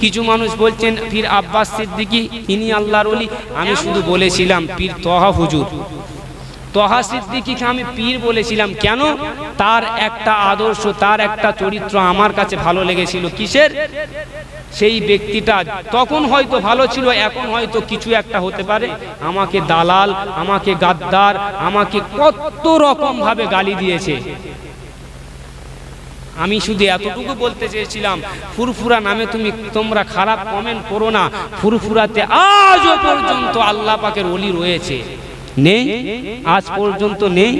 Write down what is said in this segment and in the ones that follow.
কিছু মানুষ বলছেন, পীর আব্বাস সিদ্দিকি তিনি আল্লাহর অলি আমি শুধু বলেছিলাম, পীর তহা হুজুর। তহা সিদ্দিকিকে আমি পীর বলেছিলাম। কেন? তার একটা আদর্শ, তার একটা চরিত্র আমার কাছে ভালো লেগেছিল। কিসের? সেই ব্যক্তিটা তখন হয়তো ভালো ছিল, এখন হয়তো কিছু একটা হতে পারে। আমাকে দালাল, আমাকে গাদ্দার, আমাকে কত রকম ভাবে গালি দিয়েছে। আমি শুধু এতটুকু বলতে চেয়েছিলাম, ফুরফুরা নামে তুমি, তোমরা খারাপ কমেন্ট করো না। ফুরফুরাতে আজও পর্যন্ত আল্লাহ পাকের অলি রয়েছে। নেই? আজ পর্যন্ত নেই?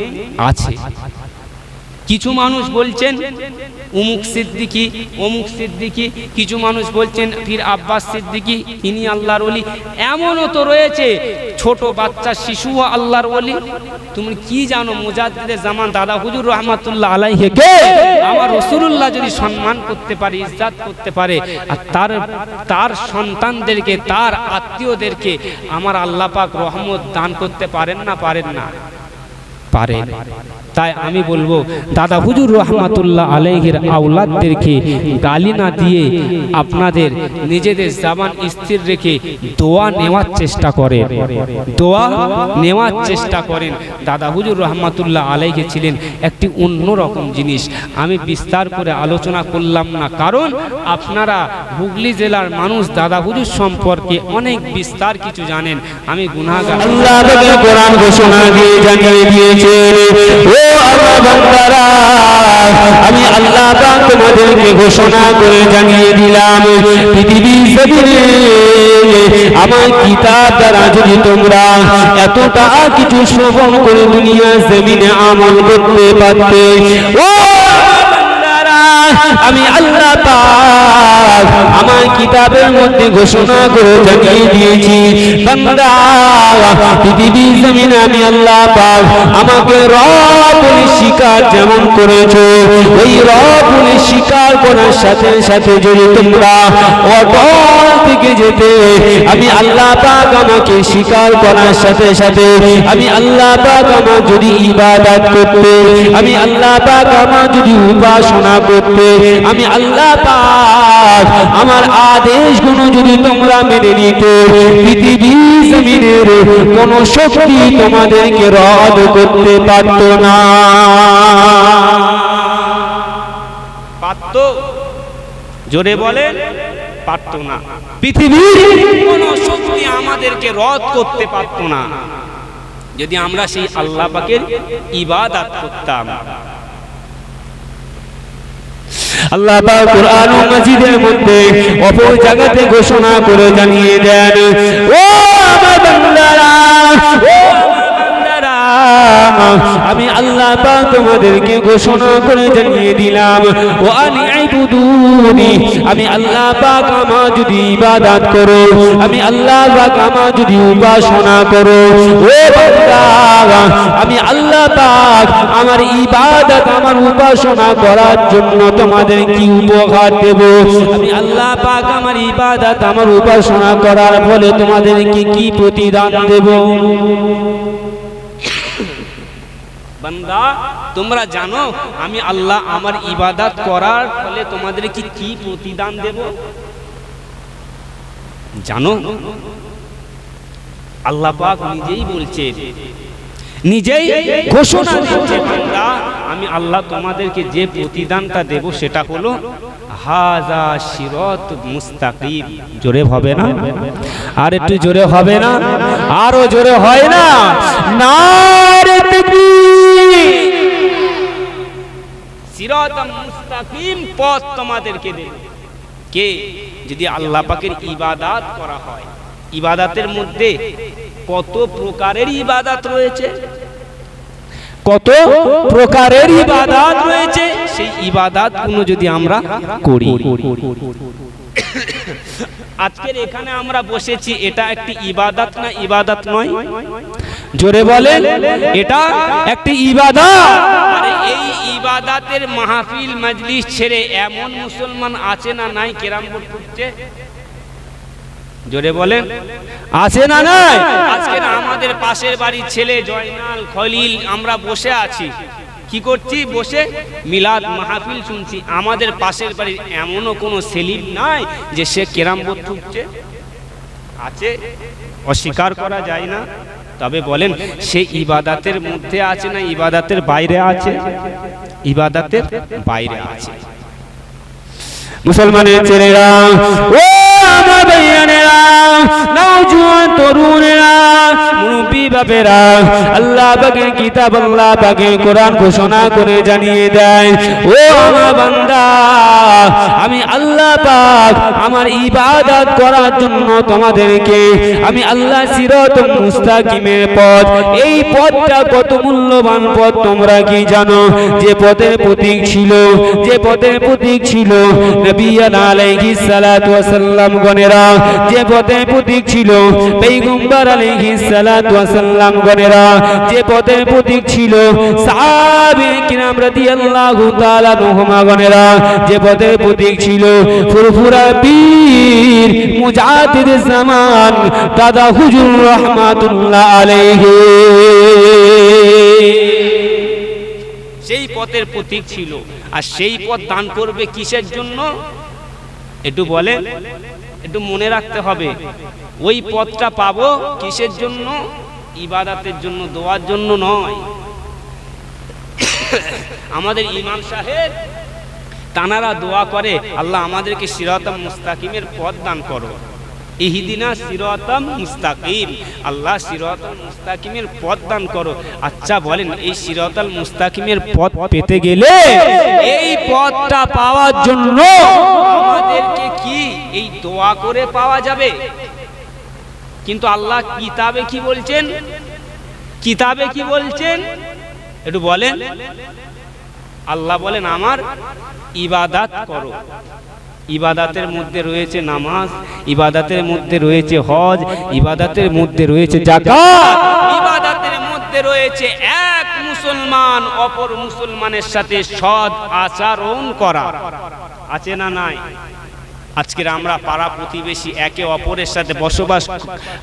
আছে। কিছু মানুষ বলছেন উমুক সিদ্দিকি, অমুক সিদ্দিকি, কিছু মানুষ বলছেন ফির আব্বাস সিদ্দিকি, তিনি আল্লাহর অলি এমনও তো রয়েছে, ছোট বাচ্চা শিশুও আল্লাহর অলি তুমি কি জানো মুজাদ্দিদের জামান দাদা হুজুর রহমাতুল্লাহ আলাইহে, কে? আমার রসুলুল্লাহ যদি সম্মান করতে পারে, ইজ্জাত করতে পারে, আর তার তার সন্তানদেরকে, তার আত্মীয়দেরকে আমার আল্লাহ পাক রহমত দান করতে পারেন না পারেন না? পারেন তাই আমি বলব, দাদা হুজুর রহমাতুল্লাহ আলাইহির আউলাদদেরকে গালি না দিয়ে আপনাদের নিজেদের জামান স্থির রেখে দোয়া নেওয়ার চেষ্টা করেন। দোয়া নেওয়ার চেষ্টা করেন। দাদা হুজুর রহমাতুল্লাহ আলাইকে ছিলেন একটি অন্যরকম জিনিস। আমি বিস্তার করে আলোচনা করলাম না, কারণ আপনারা হুগলি জেলার মানুষ, দাদা হুজুর সম্পর্কে অনেক বিস্তার কিছু জানেন। আমি আল্লাহ ঘোষণা ও আমার আমি আল্লাহ তোমাদেরকে ঘোষণা করে জানিয়ে দিলাম পৃথিবী আমার কিতাব দ্বারা যদি তোমরা এতটা কিছু শ্রবণ করে দুনিয়া জমিনে আমল করতে পারতে, ও আমি আল্লাহ আমার কিতাবের মধ্যে ঘোষণা করে জানিয়ে দিয়েছি, বান্দা, পৃথিবী জমিনে আমি আল্লাহ পাক আমাকে রব স্বীকার যেমন করেছ, ওই রব স্বীকার করার সাথে সাথে যদি তোমরা অটল থেকে যেতে, আমি আল্লাহ পাক আমাকে স্বীকার করার সাথে সাথে, আমি আল্লাহ পাক আমার যদি ইবাদত করতে, আমি আল্লাহ পাক আমার যদি উপাসনা করতে আমি আল্লাহ পাক আমার আদেশগুলো যদি তোমরা মেনে নিতে পৃথিবী জমিনের কোন শক্তি তোমাদেরকে রদ করতে পারত না। পারত? জোরে বলেন পারত না। পৃথিবীর কোন শক্তি আমাদেরকে রদ করতে পারত না। যদি আমরা সেই আল্লাহ পাকের ইবাদত করতাম আল্লাহ পাক কোরআন মাজিদের মধ্যে অপর জায়গাতে ঘোষণা করে জানিয়ে দেন, ও আমার বান্দারা, ও আমি আল্লাহ পাক তোমাদেরকে ঘোষণা করে জানিয়ে দিলাম ও আনি আইবুদুনি আমি আল্লাহ পাক আমার যদি ইবাদত করো, আমি আল্লাহ পাক আমার যদি উপাসনা করো, ও বান্দা, আমি আল্লাহ পাক আমার ইবাদত, আমার উপাসনা করার জন্য তোমাদের কি উপহার দেব? আমি আল্লাহ পাক আমার ইবাদত, আমার উপাসনা করার ফলে তোমাদের কি কি প্রতিদান দেব? বান্দা, তোমরা জানো, আমি আল্লাহ আমার ইবাদত করার ফলে তোমাদের কি কি প্রতিদান দেব? জানো, আল্লাহ পাক নিজেই বলছে, নিজেই ঘোষণা দিচ্ছে বান্দা, আমি আল্লাহ তোমাদেরকে যে প্রতিদানটা দেব সেটা হলো, হাজা সিরত মুস্তাকিম। জোরে হবে না? আর একটু জোরে হবে না? আরও জোরে হয় না। নারে মুস্তাকিম পথ তোমাদেরকে দেবে। কে? যদি আল্লাহ পাকের ইবাদাত করা হয়। ইবাদাতের মধ্যে কত প্রকারের ইবাদাত রয়েছে? কত প্রকারের ইবাদাত? রয়েছে? সেই ইবাদাতগুলো যদি আমরা করি। আজকের এখানে আমরা বসেছি এটা একটি ইবাদাত না ইবাদাত নয়? জোরে বলে এটা একটি ইবাদত। আরে এই ইবাদাতের মাহফিল মজলিস ছেড়ে এমন মুসলমান আছে না নাই কেরাম বোর্ড জোরে বলেন। আছে না নাই? আজকের আমাদের পাশের বাড়ির ছেলে জয়নাল খলিল আমরা বসে আছি। কি করছি? বসে মিলাদ মাহফিল শুনছি। আমাদের পাশের বাড়ির এমনও কোনো সেলিম নাই যে সে কেরাম বোধ আছে? অস্বীকার করা যায় না। তবে বলেন, সে ইবাদাতের মধ্যে আছে না ইবাদাতের বাইরে আছে? ইবাদাতের বাইরে আছে। মুসলমানের ছেলেরা, ও আমার ভাইয়ানেরা ঘোষণা করে জানিয়ে দেয়, ও আমার বান্দা, আমি আল্লাহ পাক আমার ইবাদত করার জন্য তোমাদেরকে, আমি আল্লাহ সিরত মুস্তাকিমের পথ, এই পথটা কত মূল্যবান পথ তোমরা কি জানো? যে পথের প্রতীক ছিল, যে পথের প্রতীক ছিল নবিয়ান আলাইহিস সালাতু যে পথের প্রতীক ছিল সালাতু ওয়াস সালাম গণেরা যে পথের প্রতীক ছিল যে পথের প্রতীক ছিল দাদা হুজুর রহমাতুল্লাহ সেই পথের প্রতীক ছিল। আর সেই পথ দান করবে কিসের জন্য? একটু বলে একটু মনে রাখতে হবে। ওই পথটা পাবো কিসের জন্য? ইবাদাতের জন্য, দোয়ার জন্য নয়। আমাদের ইমাম সাহেব, তানারা দোয়া করে, আল্লাহ আমাদেরকে সিরাতাম মুস্তাকিমের পথ দান করো। ইহিদিনা সিরাতাম মুস্তাকিম। আল্লাহ সিরাতাল মুস্তাকিমের পথ দান করো। আচ্ছা বলেন, এই সিরাতাল মুস্তাকিমের পথ পেতে গেলে এই পথটা পাওয়ার জন্য আমাদেরকে কি এই দোয়া করে পাওয়া যাবে? কিন্তু আল্লাহ কিতাবে কি বলছেন? কিতাবে কি বলছেন? একটু বলেন। আল্লাহ বলেন, আমার ইবাদাত করো। ইবাদাতের মধ্যে রয়েছে নামাজ, ইবাদাতের মধ্যে রয়েছে হজ, ইবাদাতের মধ্যে রয়েছে জাকাত ইবাদাতের মধ্যে রয়েছে এক মুসলমান অপর মুসলমানের সাথে সৎ আচরণ করা। আছে না নাই? আজকের আমরা পাড়া প্রতিবেশী একে অপরের সাথে বসবাস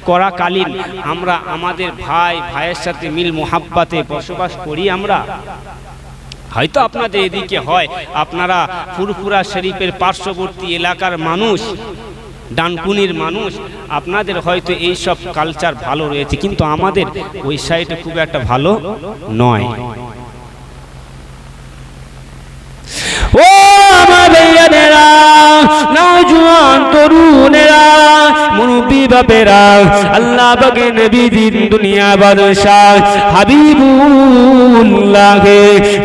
করাকালীন আমরা আমাদের ভাই, ভাইয়ের সাথে মিল মোহাব্বাতে বসবাস করি আমরা? হয়তো আপনাদের এদিকে হয়। আপনারা ফুরফুরা শরীফের পার্শ্ববর্তী এলাকার মানুষ, ডানকুনির মানুষ, আপনাদের হয়তো এই সব কালচার ভালো রয়েছে, কিন্তু আমাদের ওই সাইডে খুব একটা ভালো নয় ও আমার ভাইয়ানেরা নওজোয়ান তরুণেরা মুরব্বী বাপেরা, আল্লাহ পাকে নবী দিন দুনিয়া বাদশাহ হাবিবুল্লাহ,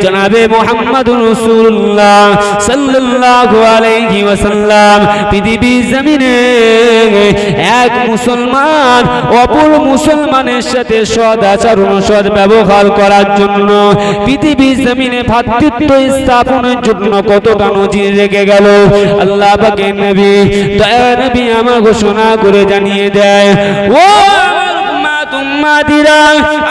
জনাবে মুহাম্মদুর রাসূলুল্লাহ সাল্লাল্লাহু আলাইহি ওয়াসাল্লাম, পৃথিবী জমিনে এক মুসলমান অপর মুসলমানের সাথে সদ আচরণ সদ ব্যবহার করার জন্য, পৃথিবী জমিনে ভ্রাতৃত্ব স্থাপনের জন্য কতটা নজির রেখে গেল? আল্লাহ পাকে নবী, দয়া নবী আমার ঘোষণা করে জানিয়ে দেয়। ও আমার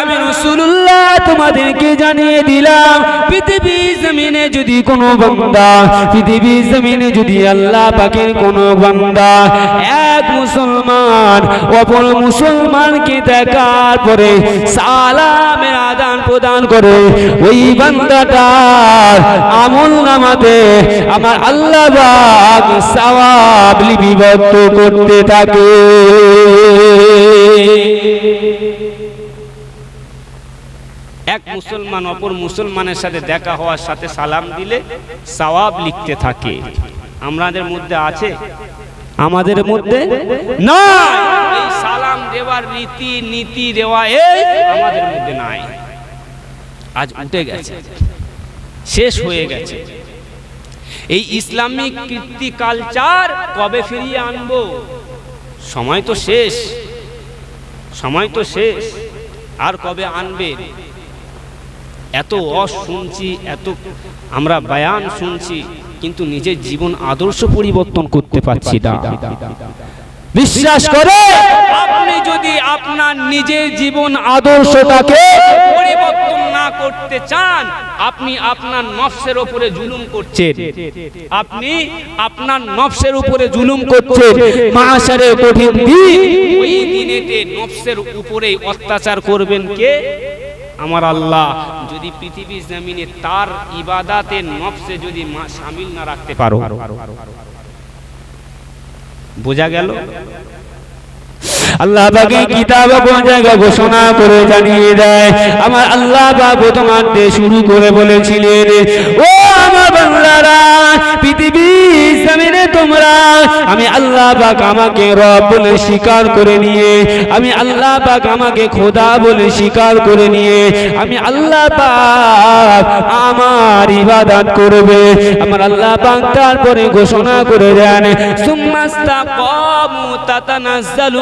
আমি রসুল্লাহ তোমাদেরকে জানিয়ে দিলাম, পৃথিবী জমিনে যদি কোনো বান্দা, পৃথিবী জমিনে যদি আল্লাহ পাকের কোনো বান্দা এক মুসলমান, অপর মুসলমানকে দেখার পরে সালামের আদান প্রদান করে, ওই বান্দাটার আমল নামাতে আমার আল্লাহ পাক সওয়াব লিপিবদ্ধ করতে থাকে। এক মুসলমান অপর মুসলমানের সাথে দেখা হওয়ার সাথে সালাম দিলে সওয়াব লিখতে থাকে। আমাদের মধ্যে আছে? আমাদের মধ্যে না সালাম দেওয়ার রীতি নীতি দেওয়া এই আমাদের মধ্যে নাই। আজ উঠে গেছে। শেষ হয়ে গেছে। এই ইসলামিক কীর্তি কালচার কবে ফিরিয়ে আনব? সময় তো শেষ। সময় তো শেষ। আর কবে আনবে? এত অস শুনছি এত আমরা বায়ান শুনছি, কিন্তু নিজের জীবন আদর্শ পরিবর্তন করতে পারছি না। বিশ্বাস করে আপনি যদি আপনার নিজের জীবন আদর্শটাকে পরিবর্তন না করতে চান আপনি আপনার নফসের উপরে জুলুম করছেন। আপনি আপনার নফসের উপরে জুলুম করছে মাসারে কঠিন দিন। ওই দিনেতে নফসের উপরে অত্যাচার করবেন কে? আমার আল্লাহ যদি পৃথিবীর জমিনে তার ইবাদাতের নফসে যদি মা- শামিল না রাখতে পারো। বোঝা গেল? আল্লাহ পাকে কিতাব কোন জায়গা ঘোষণা করে জানিয়ে দেয়। আমার আল্লাহ পাক তোমাকে শুরু করে বলেছিলেন, ও আমার বাংলারা পৃথিবী তোমরা, আমি আল্লাহ পাক আমাকে রব বলে স্বীকার করে নিয়ে, আমি আল্লাহ পাক আমাকে খোদা বলে স্বীকার করে নিয়ে, আমি আল্লাহ পাক আমার ইবাদত করবে। আমার আল্লাহ পাক তারপরে ঘোষণা করে দেন, সুম্মাস্তাকামু তাতানাজ্জালু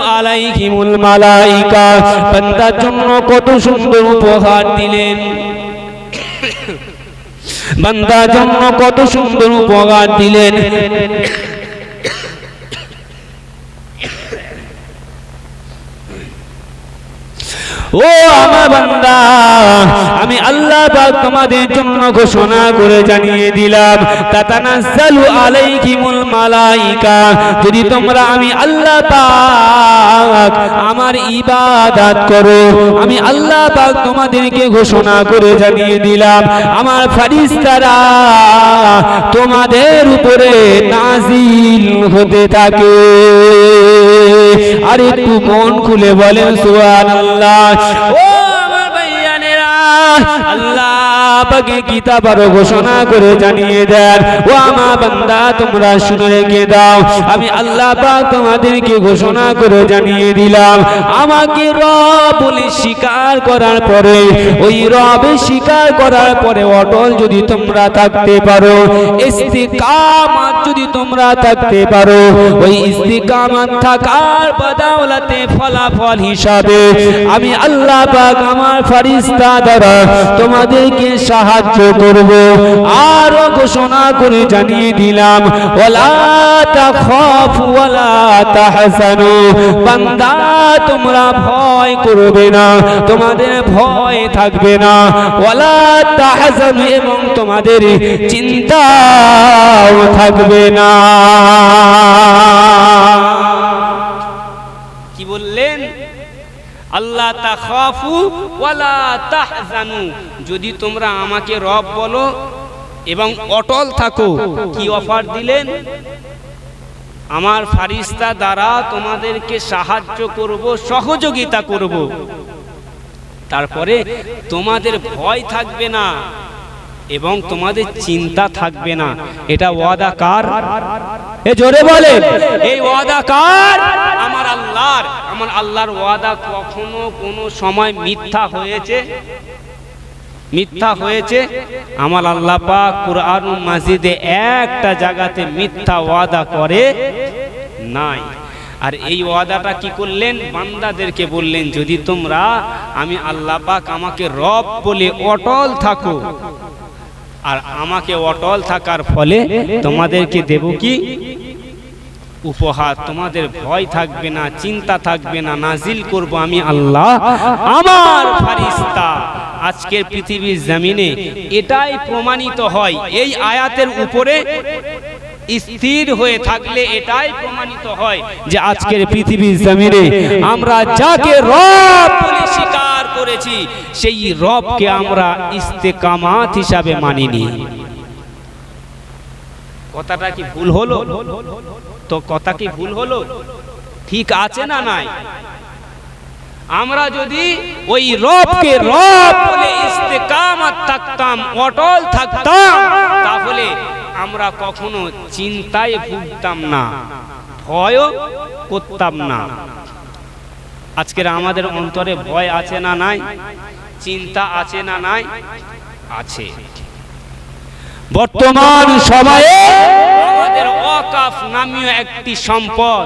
আলাইহিমুল মালাইকা। বান্দার জন্য কত সুন্দর উপহার দিলেন। বান্দার জন্য কত সুন্দর উপহার দিলেন। ও আমার বান্দা, আমি আল্লাহ পাক তোমাদের জন্য ঘোষণা করে জানিয়ে দিলাম, তাতানাজ্জালু আলাইকুমুল মালাইকা, যদি তোমরা আমি আল্লাহ পাক আমার ইবাদত করো, আমি আল্লাহ পাক তোমাদেরকে ঘোষণা করে জানিয়ে দিলাম, আমার ফারিস্তারা তোমাদের উপরে নাজিল হতে থাকে। আর একটু মন খুলে বলেন সুবহানাল্লাহ। ও আমার ভাইয়ানেরা আল্লাহ পাকে কিতাব আরও ঘোষণা করে জানিয়ে দেন, ও আমার বান্দা, তোমরা শুনে রেখে দাও। আমি আল্লাহ পাক তোমাদেরকে ঘোষণা করে জানিয়ে দিলাম, আমাকে রব বলে স্বীকার করার পরে, ওই রব স্বীকার করার পরে অটল যদি তোমরা থাকতে পারো, ইস্তিকামাত যদি তোমরা থাকতে পারো, ওই ইস্তিকামাত থাকার বদৌলতে ফলাফল হিসাবে আমি আল্লাহ পাক আমার ফারিস্তা দ্বারা তোমাদেরকে সাহায্য করব। আর ঘোষণা করে জানিয়ে দিলাম তোমরা ভয় করবে না, তোমাদের ভয় থাকবে না। ওয়ালা তাহজানু এবং তোমাদের চিন্তাও থাকবে না। কি বললেন আল্লাহ তাখাফু ওয়ালা তাহজানু যদি তোমরা আমাকে রব বলো এবং অটল থাকো, কি অফার দিলেন? আমার ফারিস্তা দ্বারা তোমাদেরকে সাহায্য করব, সহযোগিতা করব। তারপরে তোমাদের ভয় থাকবে না এবং তোমাদের চিন্তা থাকবে না। এটা ওয়াদা কার? এ জোরে বলে। এই ওয়াদা কার? আমার আল্লাহর। আমার আল্লাহর ওয়াদা কখনো কোনো সময় মিথ্যা হয়েছে? মিথ্যা হয়েছে? আমার আল্লাহ পাক কুরআন মাজিদে একটা জায়গাতে মিথ্যা ওয়াদা করে নাই। আর এই ওয়াদাটা কি করলেন? বান্দাদেরকে বললেন, যদি তোমরা, আমি আল্লাহ পাক আমাকে রব বলে অটল থাকো আর আমাকে অটল থাকার ফলে তোমাদেরকে দেব কি? উপহার। তোমাদের ভয় থাকবে না, চিন্তা থাকবে না, নাজিল করব আমি আল্লাহ, আমার ফারিস্তা আজকের পৃথিবীর জমিনে এটাই প্রমাণিত হয়। এই আয়াতের উপরে স্থির হয়ে থাকলে এটাই প্রমাণিত হয় যে আজকের পৃথিবীর জমিনে আমরা যাকে রব বলে স্বীকার করেছি, সেই রবকে আমরা ইস্তেকামাত হিসাবে মানিনি। কথাটা কি ভুল হলো? তো কথা কি ভুল হলো? ঠিক আছে না নাই? আমরা যদি ওই রবকে রব বলে ইস্তেকামাত থাকতাম, অটল থাকতাম, তাহলে আমরা কখনো চিন্তায় ভুগতাম না, ভয়ও করতাম না। আজকের আমাদের অন্তরে ভয় আছে না নাই? চিন্তা আছে না নাই? আছে। বর্তমান সময়ে আমাদের অকাফ নামীয় একটি সম্পদ।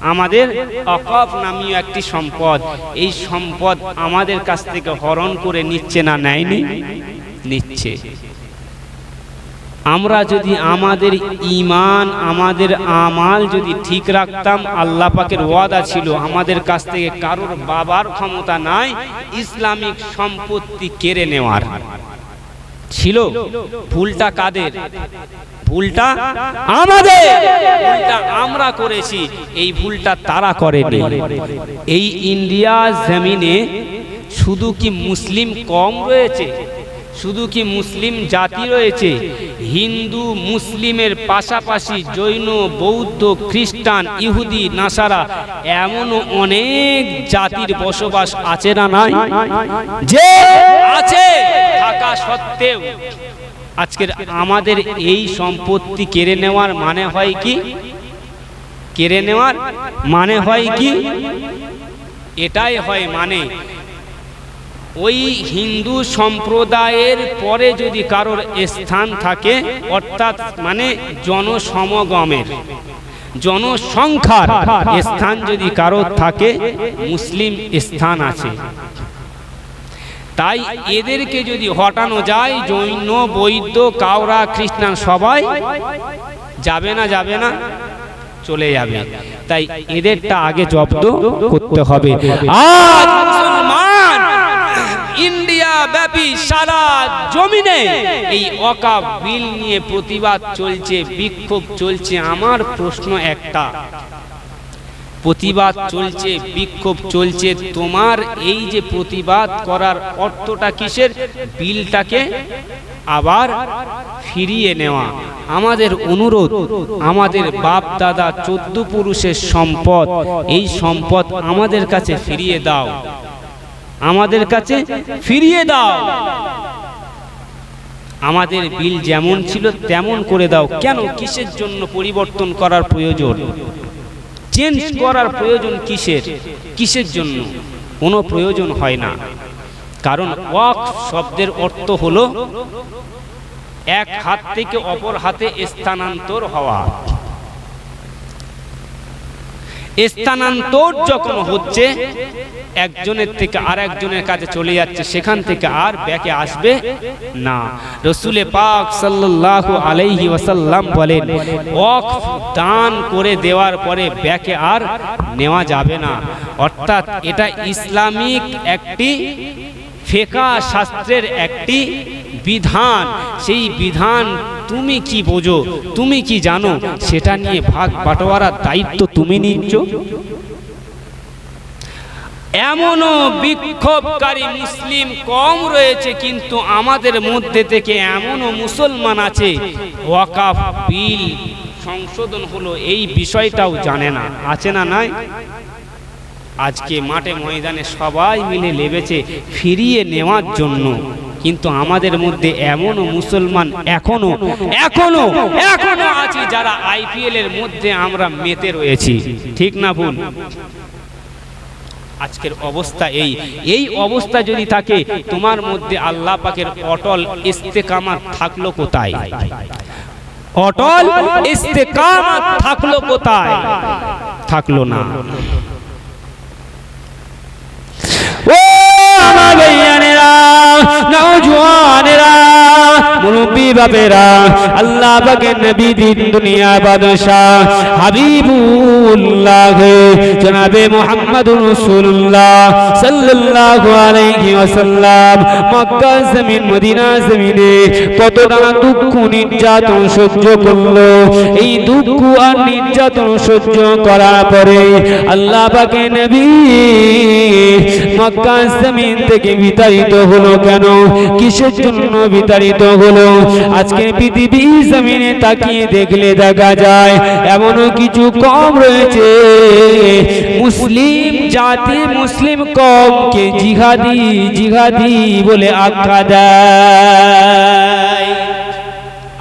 আমাদের অকাফ নামীয় একটি সম্পদ। এই সম্পদ আমাদের কাছ থেকে হরণ করে নিচ্ছে না নেয়নি? নিচ্ছে। আমরা যদি আমাদের ইমান আমাদের আমাল যদি ঠিক রাখতাম, আল্লাহ পাকের ওয়াদা ছিল আমাদের কাছ থেকে কারোর বাবার ক্ষমতা নাই, ইসলামিক সম্পত্তি কেড়ে নেওয়ার। ছিল? ভুলটা কাদের? ভুলটা আমাদের। ভুলটা আমরা করেছি, এই ভুলটা তারা করেনি। এই ইন্ডিয়া জমিনে শুধু কি মুসলিম কম রয়েছে? শুধু কি মুসলিম জাতি রয়েছে? হিন্দু, মুসলিমের পাশাপাশি জৈন, বৌদ্ধ, খ্রিস্টান, ইহুদি, নাসারা এমনও অনেক জাতির বসবাস আছে না নাই? যে আছে, থাকা সত্ত্বেও। আজকের আমাদের এই সম্পত্তি কেড়ে নেওয়ার মানে হয় কি? কেড়ে নেওয়ার মানে হয় কি? এটাই হয় মানে ওই হিন্দু সম্প্রদায়ের পরে যদি কারোর স্থান থাকে, অর্থাৎ মানে জনসমাগমের, জনসংখ্যার স্থান যদি কারোর থাকে, মুসলিম স্থান আছে। তাই এদেরকে যদি হটানো যায়, জৈন, বৈদ্য কাউরা খ্রিস্টান সবাই, যাবে না যাবে না, চলে যাবে। তাই এদেরটা আগে জব্দ করতে হবে। ইন্ডিয়া ব্যাপী সারা জমিনে এই অকাপ বিল নিয়ে প্রতিবাদ চলছে, বিক্ষোভ চলছে। আমার প্রশ্ন একটা, প্রতিবাদ চলছে, বিক্ষোভ চলছে। তোমার এই যে প্রতিবাদ করার অর্থটা কিসের? বিলটাকে আবার ফিরিয়ে নেওয়া। আমাদের অনুরোধ, আমাদের বাপ দাদা চোদ্দ পুরুষের সম্পদ, এই সম্পদ আমাদের কাছে ফিরিয়ে দাও। আমাদের কাছে ফিরিয়ে দাও। আমাদের বিল যেমন ছিল তেমন করে দাও। কেন? কিসের জন্য পরিবর্তন করার প্রয়োজন? চেঞ্জ করার প্রয়োজন কিসের? কিসের জন্য? কোনো প্রয়োজন হয় না। কারণ ওয়াক শব্দের অর্থ হলো এক হাত থেকে অপর হাতে স্থানান্তর হওয়া। স্থানান্তর যখন হচ্ছে, একজনের থেকে আর একজনের কাছে চলে যাচ্ছে, সেখান থেকে আর ব্যাকে আসবে না। রসুলে পাক সাল্লাল্লাহু আলাইহি ওয়াসাল্লাম বলেন, ওয়াকফ দান করে দেওয়ার পরে ব্যাকে আর নেওয়া যাবে না। অর্থাৎ এটা ইসলামিক একটি ফেকা শাস্ত্রের একটি বিধান। সেই বিধান তুমি কি বোঝো? তুমি কি জানো? সেটা নিয়ে ভাগ বাটোয়ারার দায়িত্ব তুমি নিচ্ছ? এমনও বিক্ষোভকারী মুসলিম কম রয়েছে, কিন্তু আমাদের মধ্যে থেকে এমনও মুসলমান আছে। ওয়াকাফ বিল সংশোধন হলো, এই বিষয়টাও জানে না। আছে না নাই? আজকে মাঠে ময়দানে সবাই মিলে লেবেছে, ফিরিয়ে নেওয়ার জন্য। কিন্তু আমাদের মধ্যে এমনও মুসলমান এখনও এখনও এখনও আছে যারা আইপিএল এর মধ্যে আমরা মেতে রয়েছি। ঠিক না ভুল? আজকের অবস্থা এই। এই অবস্থা যদি থাকে, তোমার মধ্যে আল্লাহ পাকের অটল ইস্তেকামাত থাকল কোথায়? অটল ইস্তেকামাত থাকল কোথায়? থাকল না। নওজোয়ানেরা মুরব্বী বাপেরা, আল্লাহ পাকের নবী দিন দুনিয়া বাদশাহ হাবিবুল্লাহ, জনাবে মুহাম্মদুর রাসূলুল্লাহ সাল্লাল্লাহু আলাইহি ওয়াসাল্লাম। মক্কা জমিন, মদিনা জমিনে কত কতটা দুঃখ নির্যাতন সহ্য করল। এই দুঃখ আর নির্যাতন সহ্য করার পরে আল্লাহ পাকে নবী মক্কা জমিন থেকে বিতাড়িত হলো কেন? কিসের জন্য বিতাড়িত হলো? আজকে পৃথিবী জমিনে তাকিয়ে দেখলে দেখা যায়, এমনও কিছু কম রয়েছে। মুসলিম জাতি মুসলিম কমকে জিহাদি জিহাদি বলে আখ্যা দেয়।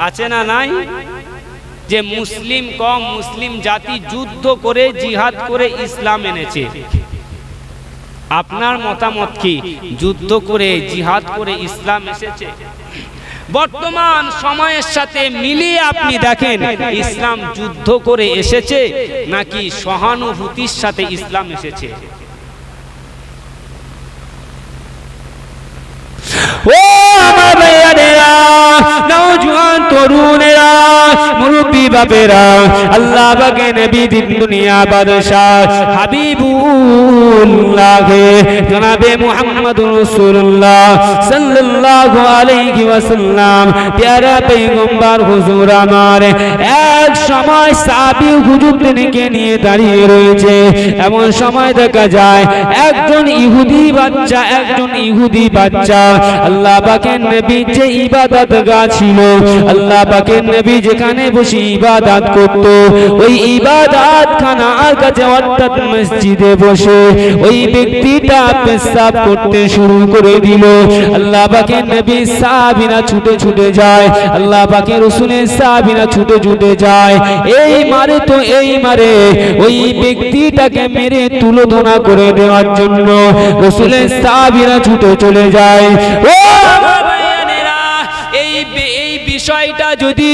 আছে না নাই? যে মুসলিম কম, মুসলিম জাতি যুদ্ধ করে, জিহাদ করে ইসলাম এনেছে। আপনার মতামত কি? যুদ্ধ করে, জিহাদ করে ইসলাম এসেছে? বর্তমান সময়ের সাথে মিলিয়ে আপনি দেখেন, ইসলাম যুদ্ধ করে এসেছে নাকি সহানুভূতির সাথে ইসলাম এসেছে? ও আমার বাপেরা আল্লাহ বাগে নবী দিন দুনিয়া বাদশাহ হাবিবুল্লাহ, জনাবে মুহাম্মদুর রাসূলুল্লাহ সাল্লাল্লাহু আলাইহি ওয়াসাল্লাম। প্যারা পয়গম্বর হুজুর আমার, এক সময় সাহাবী হুজুরদেরকে নিয়ে দাঁড়িয়ে রয়েছে। এমন সময় দেখা যায়, একজন ইহুদি বাচ্চা, একজন ইহুদি বাচ্চা। আল্লাহ পাকের নবী যে ইবাদত গা ছিল, আল্লাহ পাকের নবী যেখানে বসে ইবাদত করত। ওই ইবাদত খানার কাছে অর্থাৎ মসজিদে বসে ওই ব্যক্তিটা পেশাব করতে শুরু করে দিল। আল্লাহ পাকের নবী সাহাবীরা ছুটে ছুটে যায়, আল্লাহ পাকের রসুলের সাহাবীরা ছুটে ছুটে যায়। এই মারে তো এই মারে ওই ব্যক্তিটাকে মেরে তুলোধনা করে দেওয়ার জন্য রসুলের সাহাবীরা ছুটে চলে যায়। ও বিষয়টা যদি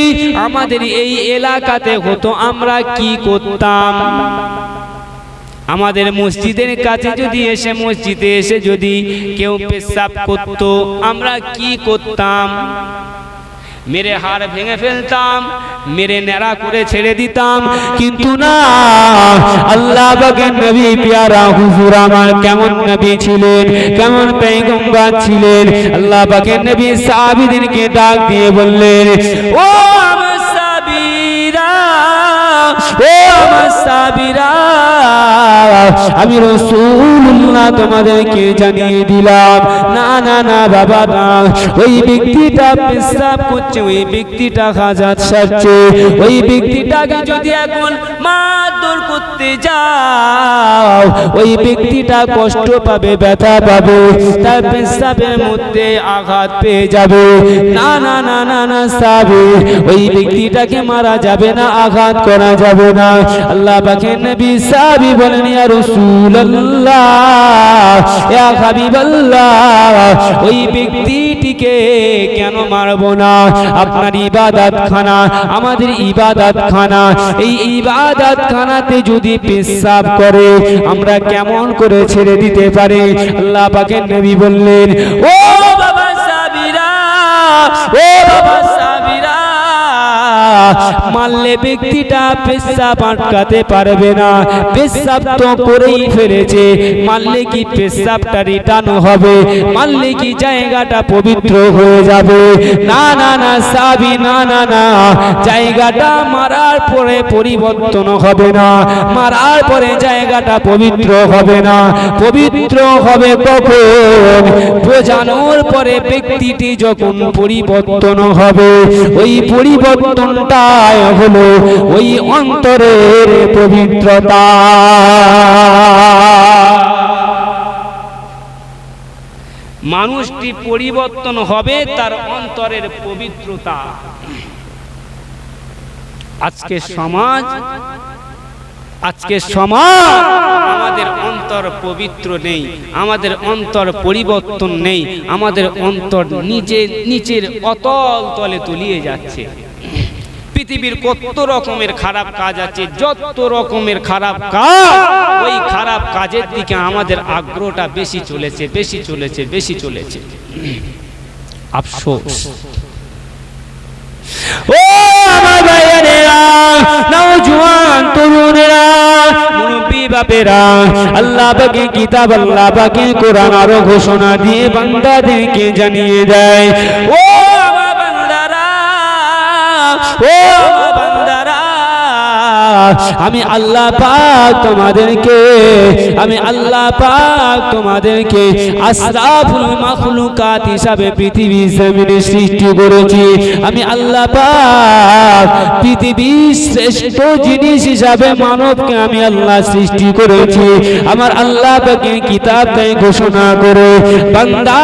আমাদের এই এলাকাতে হতো, আমরা কি করতাম? আমাদের মসজিদের কাছে যদি এসে, মসজিদে এসে যদি কেউ পেশাব করতো, আমরা কি করতাম? মেরে হাড় ভেঙে ফেলতাম, মেরে ন্যাড়া করে ছেড়ে দিতাম। কিন্তু না, আল্লাহ বাগের নবী, পিয়ারা হুজুর আমার কেমন নবী ছিলেন, কেমন পেগম্বর ছিলেন। আল্লাহ বাগের নবী সাহাবীদেরকে ডাক দিয়ে বললেন, ও আমার সাবিরা ও আমার সাবিরা আমি রসুল্লাহ তোমাদেরকে জানিয়ে দিলাম। না না না, বাবা, না। ওই ব্যক্তিটা পেশাব করছে, ওই ব্যক্তিটা হাজার সারছে। ওই ব্যক্তিটাকে যদি এখন মারধর করতে যাও, ওই ব্যক্তিটা কষ্ট পাবে, ব্যথা পাবে, তার পেশাবের মধ্যে আঘাত পেয়ে যাবে। না না না না না সাবে ওই ব্যক্তিটাকে মারা যাবে না, আঘাত করা যাবে না। আল্লাহ পাকের নবী সাবি বলেন হাবিবাল্লাহ ওই ব্যক্তিটিকে কেন মারবো না? আপনার ইবাদত খানা আমাদের ইবাদত খানা এই ইবাদত খানাতে যদি পেশাব করে, আমরা কেমন করে ছেড়ে দিতে পারি? আল্লাহ পাকের নবী বললেন, ও বাবা সাবিরা, ও বাবা মারলে ব্যক্তিটা পেশাব আটকাতে পারবে না। পেশাব তো করেই ফেলেছে। মারলে কি পেশাবটা রিটার্ন হবে? মারলে কি জায়গাটা পবিত্র হয়ে যাবে? না না না, সাবি, না না না। জায়গাটা মারার পরে পরিবর্তন হবে না। মারার পরে জায়গাটা পবিত্র হবে না। পবিত্র হবে কখন? বোঝানোর পরে ব্যক্তিটি যখন পরিবর্তন হবে, ওই পরিবর্তনটাই হলো ওই অন্তরের পবিত্রতা। মানুষটি পরিবর্তন হবে তার অন্তরের পবিত্রতা। আজকে সমাজ আজকে সমাজ আমাদের অন্তর পবিত্র নেই, আমাদের অন্তর পরিবর্তন নেই, আমাদের অন্তর নিজে নিচের অতল তলে তলিয়ে যাচ্ছে। পৃথিবীর কত রকমের খারাপ কাজ আছে, যত রকমের খারাপ কাজ, ওই খারাপ কাজের দিকে আমাদের আগ্রহটা বেশি চলেছে বেশি চলেছে বেশি চলেছে। আফসোস। ও আমার ভাইয়েরা নওজোয়ান তরুণেরা, মুরব্বী বাপেরা, আল্লাহ পাকে কিতাব, আল্লাহ পাকে কোরআন আরও ঘোষণা দিয়ে বান্দাদেরকে জানিয়ে দেয়। ও আমি আল্লাহ পাক তোমাদেরকে, আমি আল্লাহ পাক তোমাদেরকে আশরাফুল মাখলুকাত হিসাবে পৃথিবী জমিনে সৃষ্টি করেছি। আমি আল্লাহ পাক পৃথিবীর শ্রেষ্ঠ জিনিস হিসাবে মানবকে আমি আল্লাহ সৃষ্টি করেছি। আমার আল্লাহ পাকে কিতাব তাই ঘোষণা করে, বান্দা